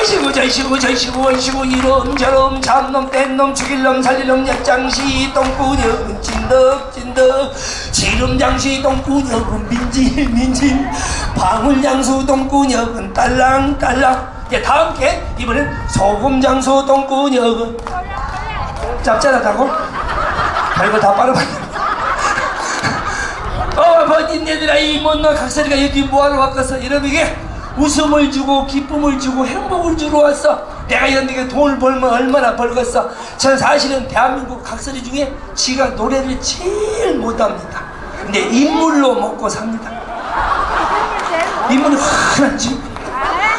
아이시고 저이시고 저이시고 어이시고 이놈 저놈 잡놈 뗀놈 죽일놈 살릴놈 약장시 똥꾸녕은 찐덕 찐덕. 지름장시 똥꾸녕은 민질 민질. 방울장수 똥꾸녕은 딸랑 딸랑. 예 다음 게 이번엔 소금장수 똥꾸녕은. 짭짤하다고? 별거 다 빨아봤네. 어, 버딘 얘들아, 이 못난 각설이가 여기 뭐하러 왔겠어? 여러분, 이게 웃음을 주고, 기쁨을 주고, 행복을 주러 왔어. 내가 이런 데게 돈을 벌면 얼마나 벌겠어? 전 사실은 대한민국 각설이 중에 지가 노래를 제일 못합니다. 근데 인물로 먹고 삽니다. 인물이 환하지.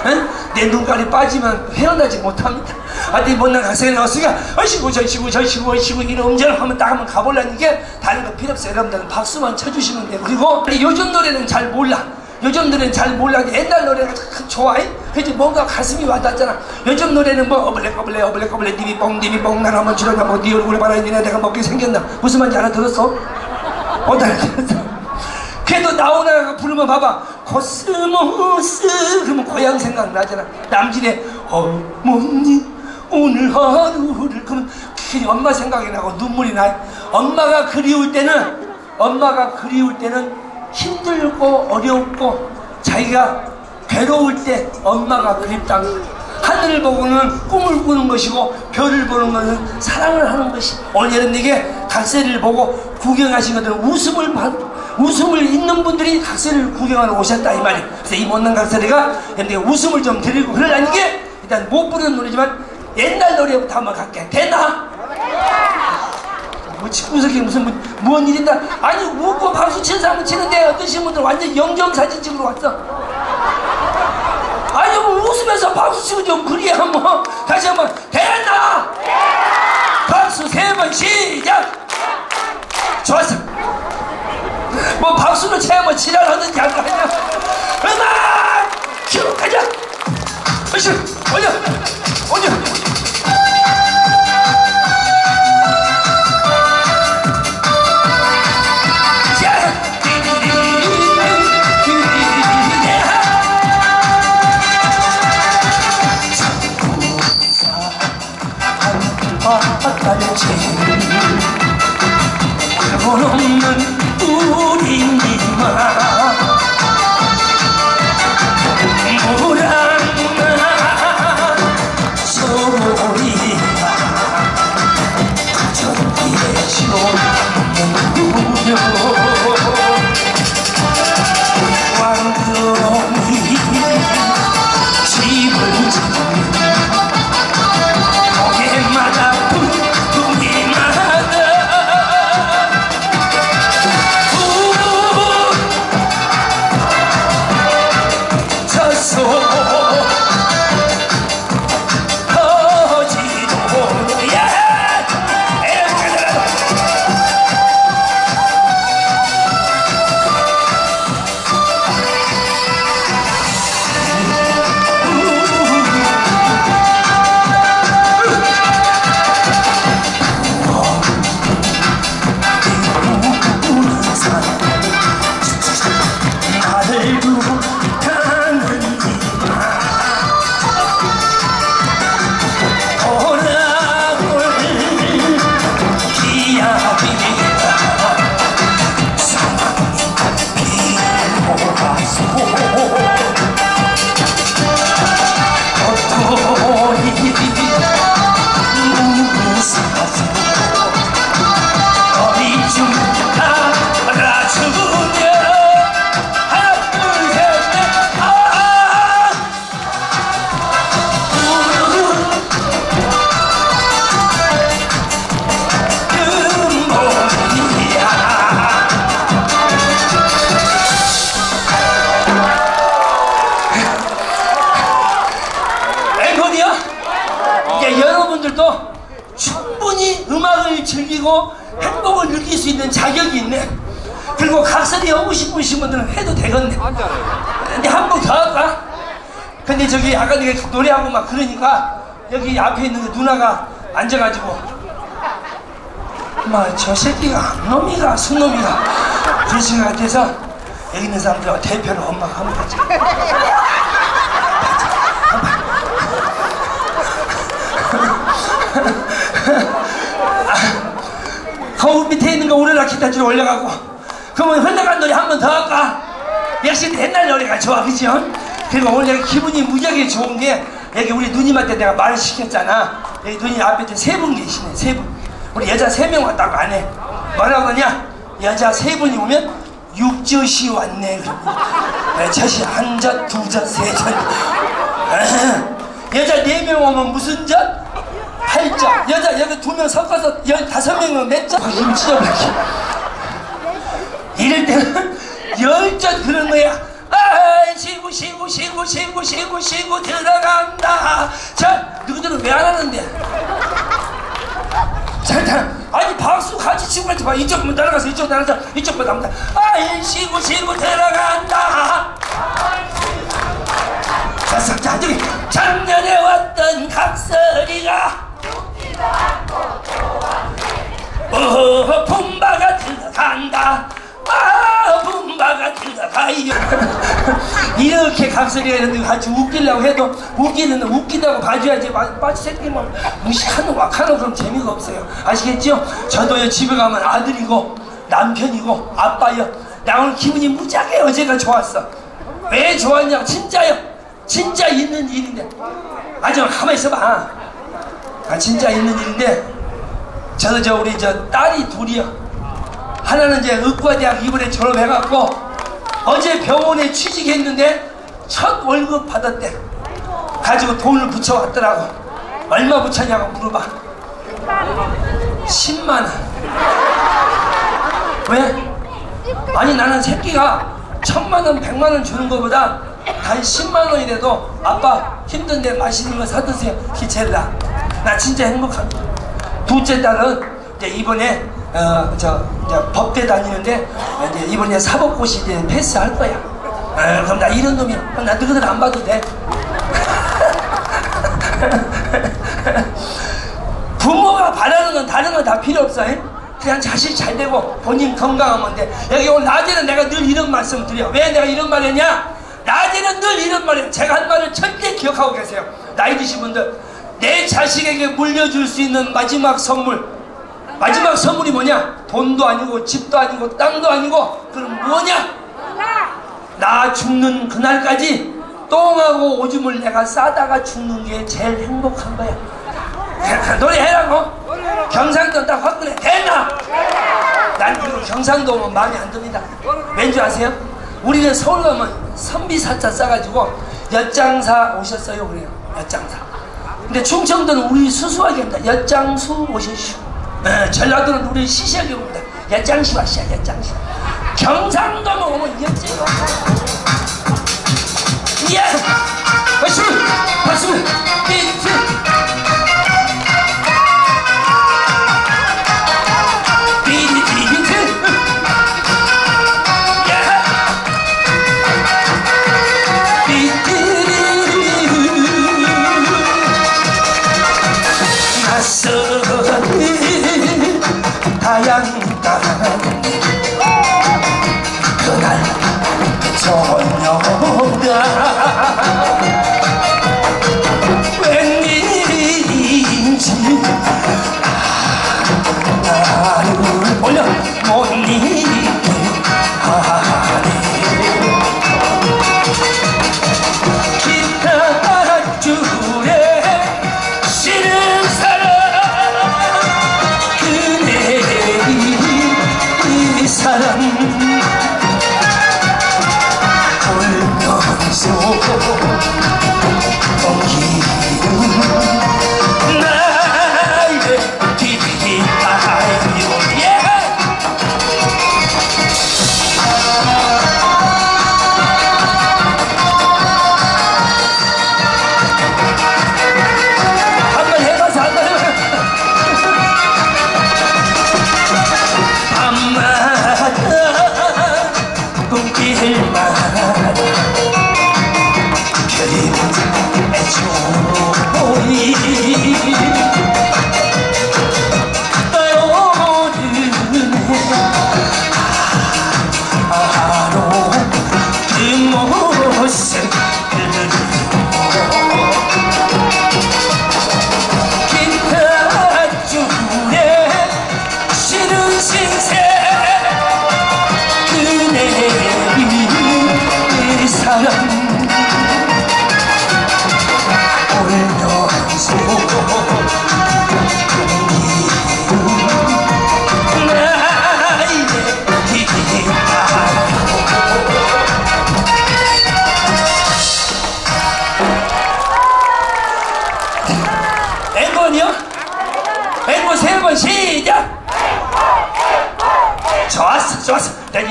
응? 내 눈깔이 빠지면 헤어나지 못합니다. 아니 못난 학생이 나왔으니까 어이시고 저이시고 저이시고 어이시고 이런 음절 하면 딱 한번 가보려는 게 다른 거 필요 없어요. 여러분들은 박수만 쳐주시면 돼요. 그리고 요즘 노래는 잘 몰라. 요즘 노래는 잘 몰라. 옛날 노래가 참 좋아. 그지 뭔가 가슴이 와닿잖아. 요즘 노래는 뭐 어블레 어블레 어블레 어블레 니비 뽕 니비 뽕난 한번 줄었나 뭐네 얼굴에 봐라 니네 내가 먹게 생겼나 무슨 말인지 알아 들었어? 어, 나 알아들었어. 그래도 나오나 부르면 봐봐 코스모스 그러면 고향 생각나잖아 남진의 어머니 오늘 하루를 그러면 괜히 엄마 생각이 나고 눈물이 나 엄마가 그리울 때는 엄마가 그리울 때는 힘들고 어렵고 자기가 괴로울 때 엄마가 그립다 하늘을 보고는 꿈을 꾸는 것이고 별을 보는 것은 사랑을 하는 것이. 오늘 여러분에게 각세를 보고 구경하신 것들은 웃음을 받, 웃음을 있는 분들이 각세를 구경하러 오셨다 이 말이에요. 그래서 이 못난 각세리가 여러분에게 웃음을 좀 드리고 그러려는 게 일단 못 부르는 노래지만 옛날 노래부터 한번 갈게. 되나? 뭐 집구석에 무슨 뭐, 뭔 일인다 아니 웃고 박수 치는 사람은 치는데 어떠신 분들 완전 영정사진 찍으러 왔어. 아니 뭐 웃으면서 박수 치고 좀 그래야 뭐 다시 한번. 됐나? 박수 세 번 시작! 좋았어. 뭐 박수를 쳐야 뭐할거 아니야 음악 큐 가자! 어시! 올려! 올려 돈 없는 우리니만 여러분들도 충분히 음악을 즐기고 행복을 느낄 수 있는 자격이 있네. 그리고 각설이 하고 싶으신 분들은 해도 되겠네. 근데 한 번 더 할까? 근데 저기 아까 내가 노래하고 막 그러니까 여기 앞에 있는 그 누나가 앉아가지고 막저 새끼가 놈이가 순놈이가 그런 생각 같아서 여기 있는 사람들하고 대표로 엄마가 한번 하자. 스타지로 올려가고. 그러면 흘러간 노래 한 번 더 할까? 역시 옛날 노래가 좋아 그죠? 그리고 오늘 내가 기분이 무지하게 좋은 게 여기 우리 누님한테 내가 말을 시켰잖아. 여기 누님 앞에 세 분 계시네 세분. 우리 여자 세 명 왔다고 안 해. 뭐라고 하냐? 여자 세 분이 오면 육젓이 왔네 그러고. 네, 젖이 한 젓 두 젓 세 젓. 여자 네 명 오면 무슨 젓? 팔젓 여자 여기 두 명 섞어서 열다섯 명은 몇 젓? 힘 찢어버리기 이럴 때는 열젓 그런 거야. 아 쉬고 쉬고 쉬고 쉬고 쉬고 쉬고 들어간다. 자 누구들은 왜 안 하는데? 자, 자, 아니 박수 같이 치고 같이 봐. 이쪽 문 날아가서 이쪽 날아가서 이쪽 문 나온다. 아 쉬고 쉬고 들어간다. 자자 자 저기 작년에 왔던 각설이가 어 분바가 들어간다. 아 분바가 들어가요 이렇게 각설이가 있는데 같이 웃기려고 해도 웃기는 웃기다고 봐줘야지. 마- 빠지 새끼만 무식하노 wak하노 그럼 재미가 없어요. 아시겠죠? 저도요 집에 가면 아들이고 남편이고 아빠요. 나 오늘 기분이 무지하게 어제가 좋았어. 왜 좋았냐 진짜요. 진짜 있는 일인데. 아주 가만히 있어봐 아 진짜 있는 일인데 저도 저 우리 저 딸이 둘이요. 하나는 이제 의과대학 이번에 졸업해갖고 어제 병원에 취직했는데 첫 월급 받았대. 가지고 돈을 붙여왔더라고. 얼마 붙였냐고 물어봐. 10만원. 왜? 아니 나는 새끼가 천만원 백만원 주는 것보다 단 10만원이라도 아빠 힘든데 맛있는 거 사드세요. 기체라 나 진짜 행복합니다 둘째 딸은 이제 이번에 어, 저, 법대 다니는데 이제 이번에 사법고시 이제 패스할 거야. 어, 그럼 나 이런 놈이야. 그럼 나 너희들 안 봐도 돼. 부모가 바라는 건 다른 건 다 필요 없어. 잉? 그냥 자식 잘 되고 본인 건강하면 돼. 여기 오늘 낮에는 내가 늘 이런 말씀 드려. 왜 내가 이런 말 했냐? 낮에는 늘 이런 말이에요. 제가 한 말을 절대 기억하고 계세요. 나이 드신 분들. 내 자식에게 물려줄 수 있는 마지막 선물. 마지막 선물이 뭐냐? 돈도 아니고 집도 아니고 땅도 아니고 그럼 뭐냐? 나 죽는 그날까지 똥하고 오줌을 내가 싸다가 죽는 게 제일 행복한 거야. 노래해라고? 경상도 딱 화끈해. 됐나? 난 그리고 경상도 오면 마음에 안 듭니다. 왠지 아세요? 우리는 서울 가면 선비사자 싸가지고 엿장사 오셨어요 그래요. 엿장사. 근데 충청도는 우리 수수하게 합니다. 엿장수 오셨슈. 네, 전라도는 우리 시시하게 옵니다. 엿장시 와시야 엿장시. 경상도는 오면 엿장이 예! 박수! 박수!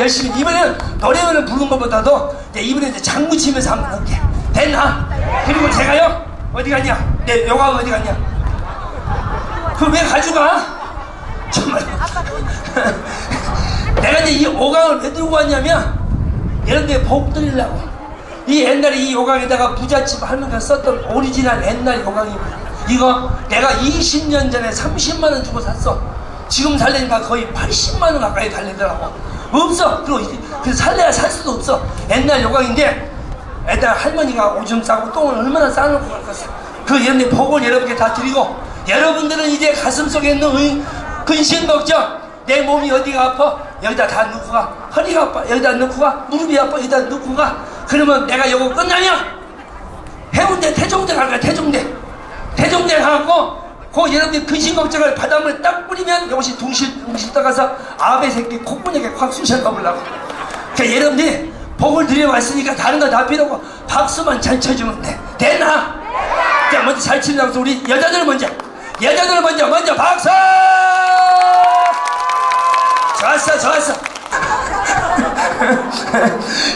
열심히 이번에는 노래를 부르는 것보다도 이제 이번에 이제 장구 치면서 한번 할게. 됐나? 그리고 제가요? 어디 갔냐? 내 요강 어디 갔냐? 그걸 왜 가져가? 정말. 내가 이제 이 오강을 왜 들고 왔냐면 여러분들 복 드리려고. 이 옛날에 이 요강에다가 부잣집 할머니가 썼던 오리지널 옛날 요강이에요 이거 내가 20년 전에 30만 원 주고 샀어. 지금 살려니까 거의 80만 원 가까이 달리더라고 없어. 이- 그 살래야 살 수도 없어. 옛날 요강인데 애들 할머니가 오줌 싸고 똥을 얼마나 싸놓고 갔겠어 그 여러분들 복을 여러분께 다 드리고 여러분들은 이제 가슴 속에 있는 의- 근심 걱정 내 몸이 어디가 아파? 여기다 다 넣고 가. 허리가 아파? 여기다 넣고 가. 무릎이 아파? 여기다 넣고 가. 그러면 내가 이거 끝나면 해운대 태종대 갈 거야 태종대. 태종대 가갖고 그 여러분들 근심 걱정을 바닷물에 딱 뿌리면 이것이 둥실 둥실 떠가서 아베 새끼 콧구멍에 확 쑤셔 넣으려고. 그러니까 여러분들이 복을 드려왔으니까 다른 거 다 필요 없고 박수만 잘 쳐주면 돼. 됐나? 자 먼저 잘 치는 박수 우리 여자들 먼저. 여자들 먼저 먼저 박수! 좋았어 좋았어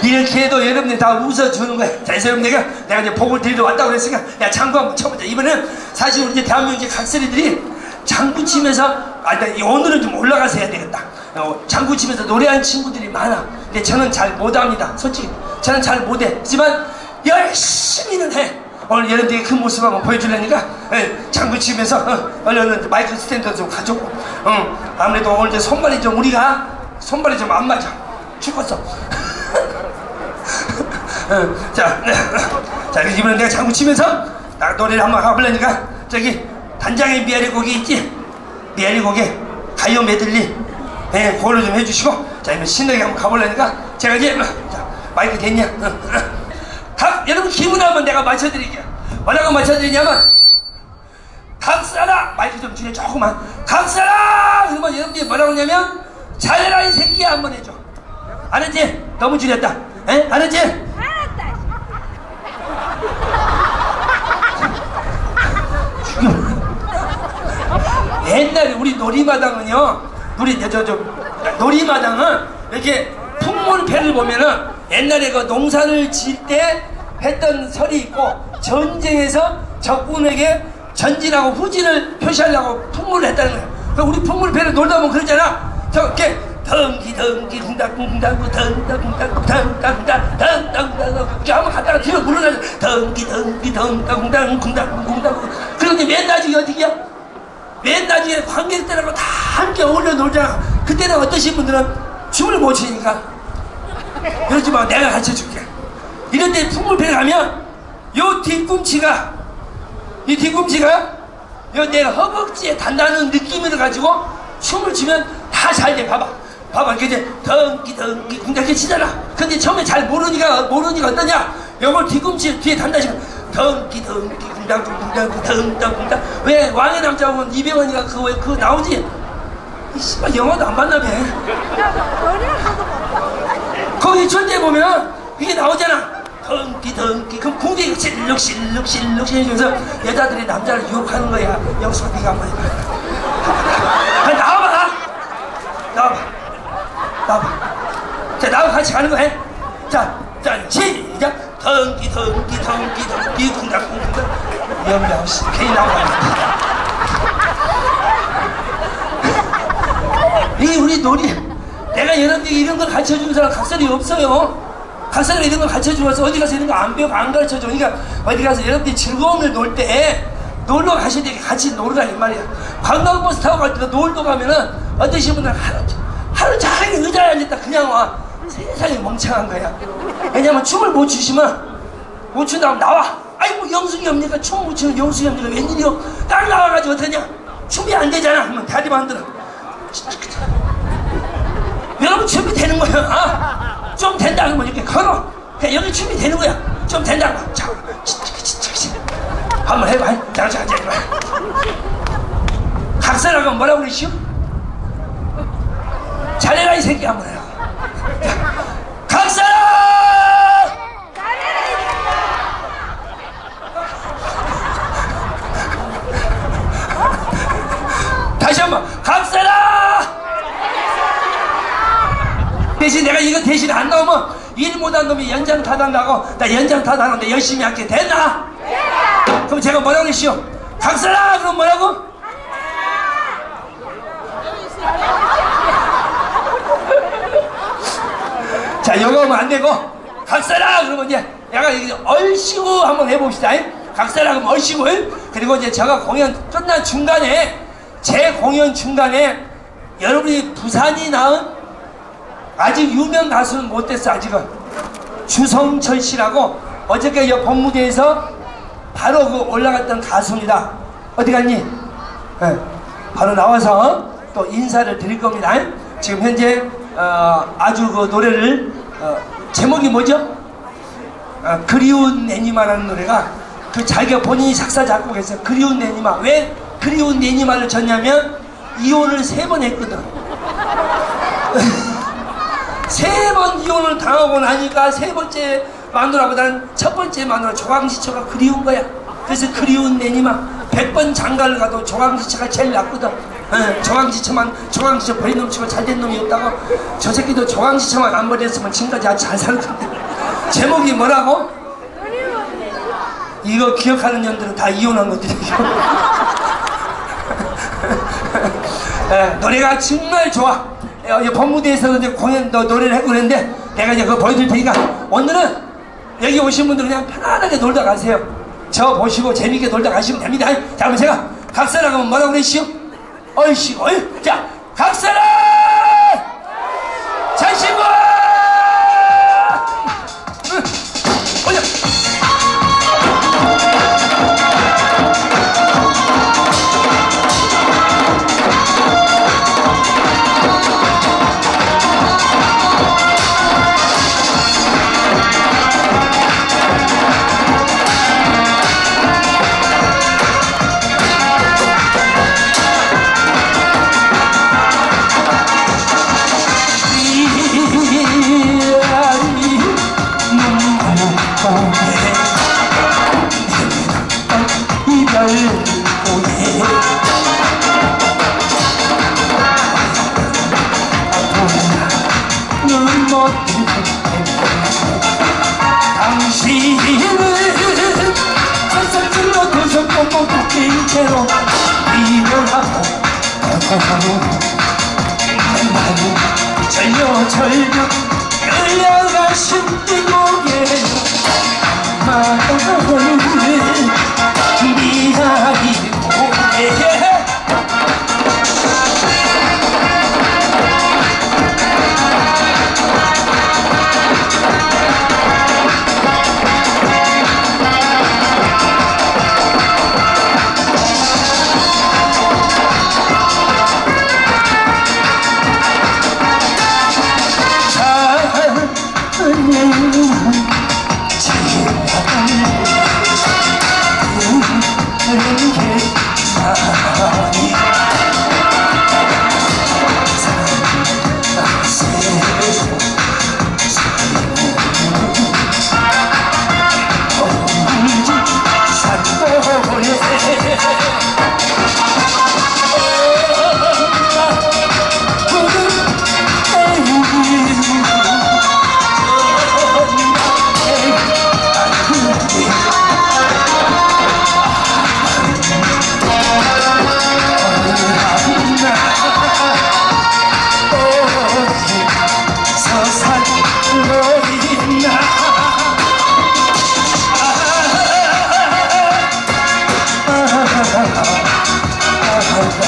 이렇게 해도 여러분들 다 웃어주는 거야. 자 그래서 여러분 내가 내가 이제 복을 드리러 왔다고 그랬으니까 야 장구 한번 쳐보자. 이번엔 사실 우리 대한민국 각설이들이 장구 치면서 아 나, 이 오늘은 좀 올라가서 해야 되겠다. 어, 장구 치면서 노래하는 친구들이 많아. 근데 저는 잘 못합니다 솔직히. 저는 잘 못했지만 열심히는 해. 오늘 여러분들이 그 모습 한번 보여주려니까 예, 장구 치면서 어, 얼른 얼른 마이크 스탠드 좀 가져오고 어, 아무래도 오늘 이제 손발이 좀 우리가 손발이 좀 안 맞아 죽었어. 어, 자, 자 이번엔 내가 장구 치면서 나 노래를 한번 해보려니까 저기 단장의 미아리 곡이 있지? 미아리 곡에 가요 메들리 예, 그걸로 좀 해주시고 자 이번 신나게 한번 가보려니까 제가 이제 자, 마이크 됐냐. 각 여러분 기분 한번 내가 맞춰드릴게요. 뭐라고 맞춰드리냐면 각사라! 마이크 좀 줄여 조금만. 각사라! 그러면 여러분들이 뭐라고 하냐면 잘해라 이 새끼야! 한번 해줘 알았지? 너무 줄였다 에? 알았지? 옛날에 우리 놀이마당은요 우리 저, 저, 놀이마당은 이렇게 풍물패를 보면은 옛날에 그 농사를 지을 때 했던 설이 있고 전쟁에서 적군에게 전진하고 후진을 표시하려고 풍물을 했다는 거예요 그 우리 풍물패를 놀다 보면 그러잖아 저렇게 덩기 덩기 덩닥쿵닥쿵 덩닥쿵닥 덩닥쿵닥 이렇게 한번 갔다가 뒤로 물러나서 덩기 덩기 덩닥쿵닥 쿵닥쿵쿵닥 그런데 맨 나중에 어디야? 맨 나중에 관객들하고 다 함께 어울려 놀잖아. 그때는 어떠신 분들은 춤을 못 추니까. 그러지 마. 내가 가르쳐 줄게. 이럴 때 풍물패에 가면 요 뒤꿈치가, 이 뒤꿈치가 요 내 허벅지에 단다는 느낌을 가지고 춤을 추면 다 잘 돼. 봐봐. 봐봐. 이제 덩기 덩기 궁닥게 치잖아. 근데 처음에 잘 모르니까, 모르니까 어떠냐? 요걸 뒤꿈치 뒤에 단다시면 덩기 덩기 궁닥 궁닥 덩덩 궁닥 왜 왕의 남자 보면 이병헌이가 그거 왜 그거 나오지? 이 씨발 영화도 안 봤나 봐. 거기 절대 보면 이게 나오잖아. 덩기 덩기 그럼 궁뎅이 실룩 실룩 실룩 실룩면서 여자들이 남자를 유혹하는 거야. 영수가 네가 한번 해봐. 나와봐. 나와봐. 나와봐. 자 나하고 같이 가는 거 해. 자, 자 시작. 덩기 덩기 덩기 덩기 궁닥 궁닥. 영양 씨 괜히 나와. 이 우리 놀이 내가 여러분들 이런 걸 가르쳐 주는 사람 각설이 없어요. 각설이 이런 걸 가르쳐 주면서 어디 가서 이런 거 안 배우고 안 가르쳐 줘. 그러니까 어디 가서 여러분들이 즐거움을 놀 때 놀러 가셔야 돼. 같이 놀으라 이 말이야. 관광버스 타고 갈 때도 놀러 가면은 어떠신 분들은 하루, 종일 의자에 앉았다 그냥 와. 세상에 멍청한 거야. 왜냐면 춤을 못 추시면 못 춘다면 나와. 아이고 영숙이 없니까 춤 못 추는 영숙이 없니까 웬일이요? 딱 나와가지고 어떠냐? 춤이 안 되잖아. 그러면 다리 만들어. 여러분 춤이 되는 거야. 아, 좀 된다 그러면 이렇게 걸어. 그냥 여기 춤이 되는 거야. 좀 된다고. 자, 한번 해봐. 자, 자, 자, 해봐. 각사라고 뭐라고 그러시오? 잘해라 이 새끼 한번 해라. 자, 각사라! 다시 한번 각사라 대신 내가 이거 대신 안 나오면 일 못한 놈이 연장 타당나고 나 연장 타당하는데 열심히 할게 됐나? 그럼 제가 뭐라고 그랬시오? 각사라 그럼 뭐라고? 자, 요거 하면 안 되고, 각사라! 그러면 이제, 약간 얼씨구 한번 해봅시다. 각사라 그러면 얼씨구. 그리고 이제 제가 공연 끝난 중간에, 제 공연 중간에, 여러분이 부산이 낳은 아직 유명 가수는 못 됐어, 아직은. 주성철 씨라고 어저께 여 법무대에서 바로 그 올라갔던 가수입니다. 어디 갔니? 네, 바로 나와서 또 인사를 드릴 겁니다. 지금 현재 어, 아주 그 노래를 어, 제목이 뭐죠? 어, 그리운 내니마라는 노래가 그 자기가 본인이 작사 작곡해서 그리운 내니마. 왜 그리운 내니마를 졌냐면 이혼을 세 번 했거든. 세 번 이혼을 당하고 나니까 세 번째 마누라보다는 첫 번째 마누라 조광시처가 그리운 거야. 그래서 그리운 내니마. 백 번 장가를 가도 조광시처가 제일 낫거든 예, 조광지처만 조광지처 버린 놈 치고 잘된 놈이 없다고? 저 새끼도 조광지처만 안 버렸으면 지금까지 아주 잘살 텐데. 제목이 뭐라고? 이거 기억하는 년들은 다 이혼한 것들이에요 예, 노래가 정말 좋아. 예, 법무대에서도 공연 너, 노래를 하고 그랬는데 내가 이제 그거 보여줄 테니까 오늘은 여기 오신 분들은 그냥 편안하게 놀다 가세요. 저 보시고 재밌게 놀다 가시면 됩니다. 자 그럼 제가 각사라 하면 뭐라고 그랬시오? 얼씨구 얼. 자 각사라 당신은 한살질로 두손 꽁꽁 묶인 채로 이별하고 나는 절려 절려 끌려가신 이곡에 마음을 이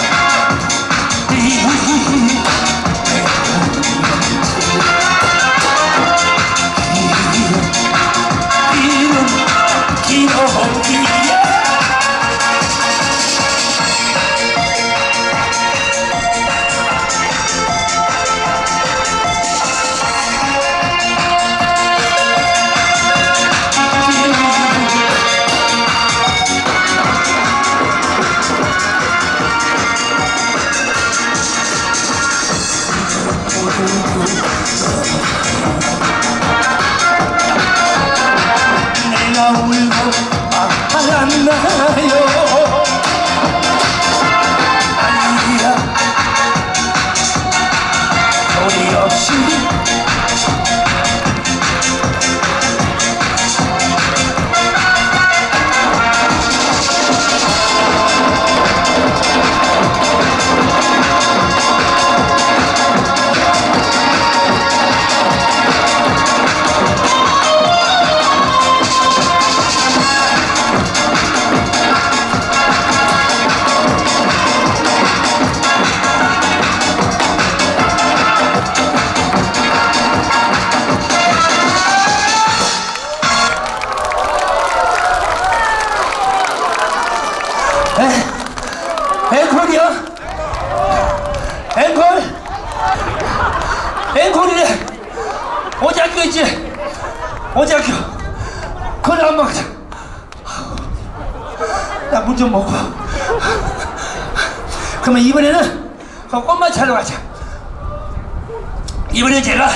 이번에 제가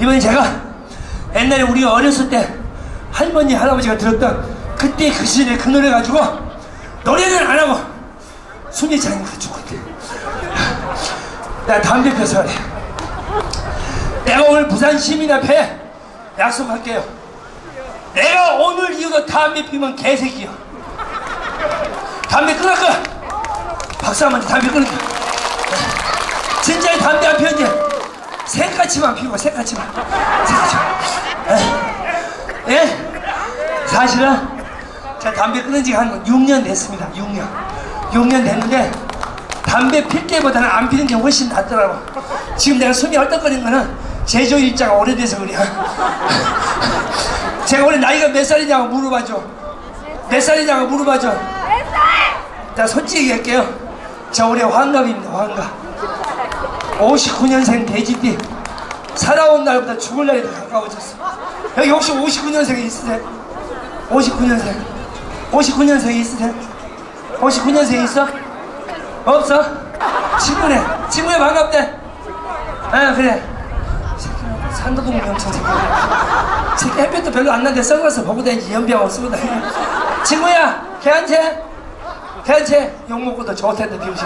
이번에 제가 옛날에 우리 가 어렸을 때 할머니 할아버지가 들었던 그때 그 시절에 그 노래 가지고 노래는 안 하고 숨이 차니까 죽었대. 나 담배 펴서 그래. 내가 오늘 부산 시민 앞에 약속할게요. 내가 오늘 이후로 담배 피면 개새끼야. 담배 끊을 거야. 박수 한번 담배 끊을 거야. 진짜 담배 안 피웠지? 새까치만 피고 새까치만. 새까치만. 예? 예? 사실은 제가 담배 끊은 지가 한 6년 됐습니다. 6년. 6년 됐는데 담배 필 때보다는 안 피는 게 훨씬 낫더라고. 지금 내가 숨이 헐떡거리는 거는 제조 일자가 오래돼서 그래. 제가 원래 나이가 몇 살이냐고 물어봐줘. 몇 살이냐고 물어봐줘. 자, 솔직히 얘기할게요. 저 올해 환갑입니다, 환갑. 59년생 돼지띠. 살아온 날보다 죽을 날이 더 가까워졌어. 여기 혹시 59년생 있으세요? 59년생. 59년생 있으세요? 59년생 있어? 없어? 친구네. 친구야 반갑대. 아 그래. 산도동 명청 새끼. 새끼 햇볕도 별로 안 나는데 선글라스 보고 다니지 연비하고 쓰고 다니. 친구야 걔한테 걔한테 욕 먹고도 좋을 텐데 비우시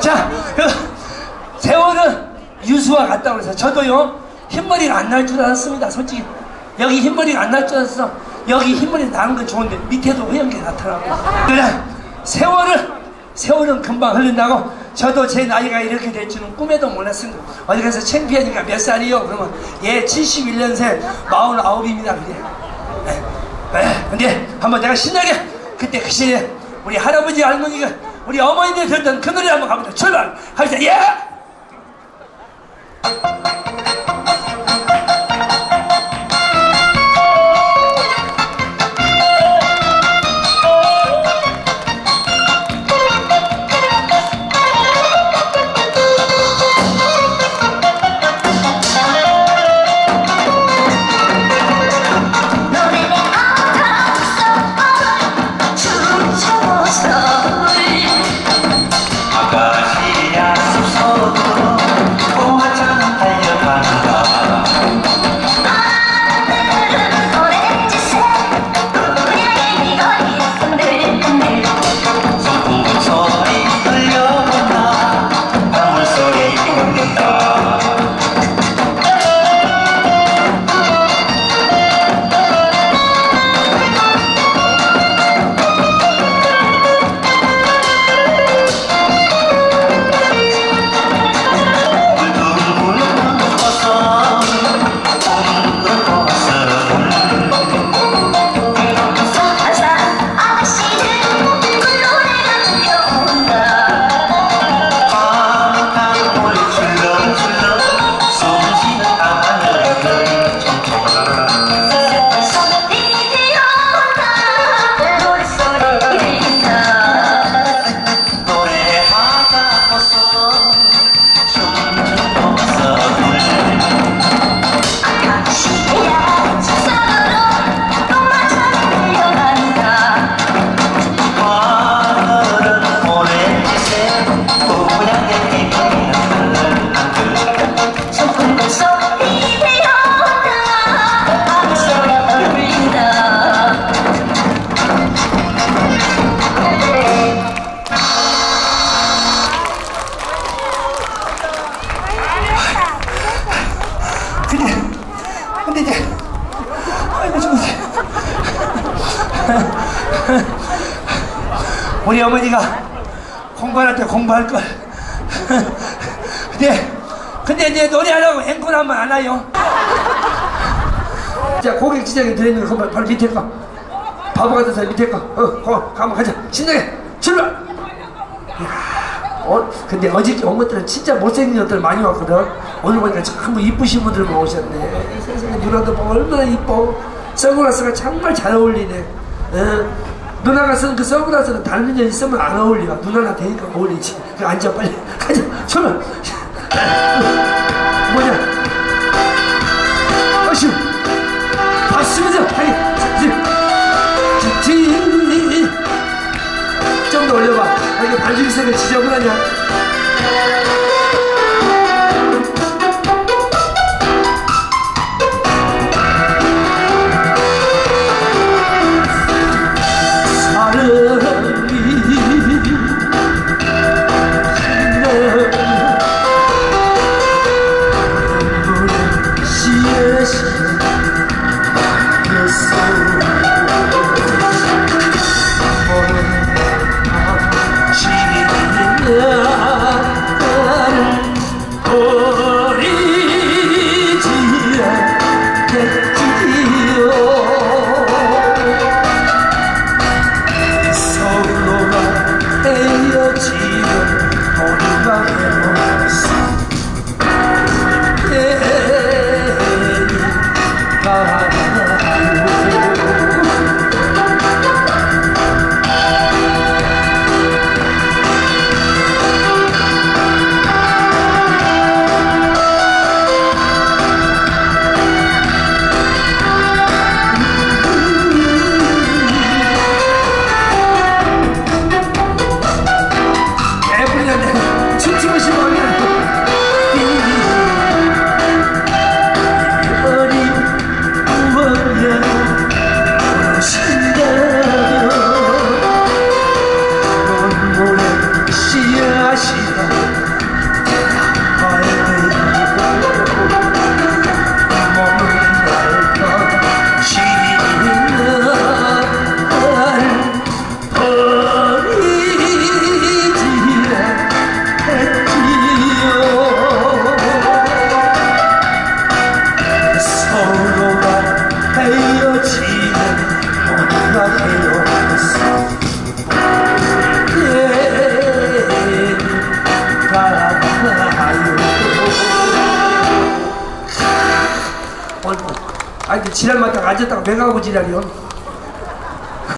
자, 그 세월은 유수와 같다고 그래서 저도요 흰머리가 안 날 줄 알았습니다. 솔직히 여기 흰머리가 안 날 줄 알았어. 여기 흰머리 나는 건 좋은데 밑에도 허연게 나타나고. 그래 세월을 세월은 금방 흐른다고 저도 제 나이가 이렇게 될 줄은 꿈에도 몰랐습니다. 어디 가서 창피하니까 몇 살이요? 그러면 얘 71년생 49입니다. 그래. 근데 한번 내가 신나게 그때 그 시절에 우리 할아버지 할머니가 우리 어머니들 들었던 그 노래 한번 가보자. 출발! 하자. 예! 공부할 때 공부할 걸. 근데, 이제 노래하려고 앵콜 하면 안 와요. 자, 고객 지장에 들어있는 거, 바로 밑에 거. 바보 사람 밑에 거. 어, 거, 가면 가자. 신나게, 출발! 어, 근데 어저께 온 것들은 진짜 못생긴 것들 많이 왔거든. 오늘 보니까 전부 이쁘신 분들만 오셨네. 세상에 누나도 보면 얼마나 이뻐. 선글라스가 정말 잘 어울리네. 어? 누나가 쓰는 그 선글라스는 다른 년 있으면 안 어울려. 누나나 되니까 어울리지. 그 앉아 빨리. 앉아. 손을. 뭐냐? 아쉬워. 봤으면서 하기. 좀더 올려봐. 아, 이게 반죽이 세게 지저분하냐?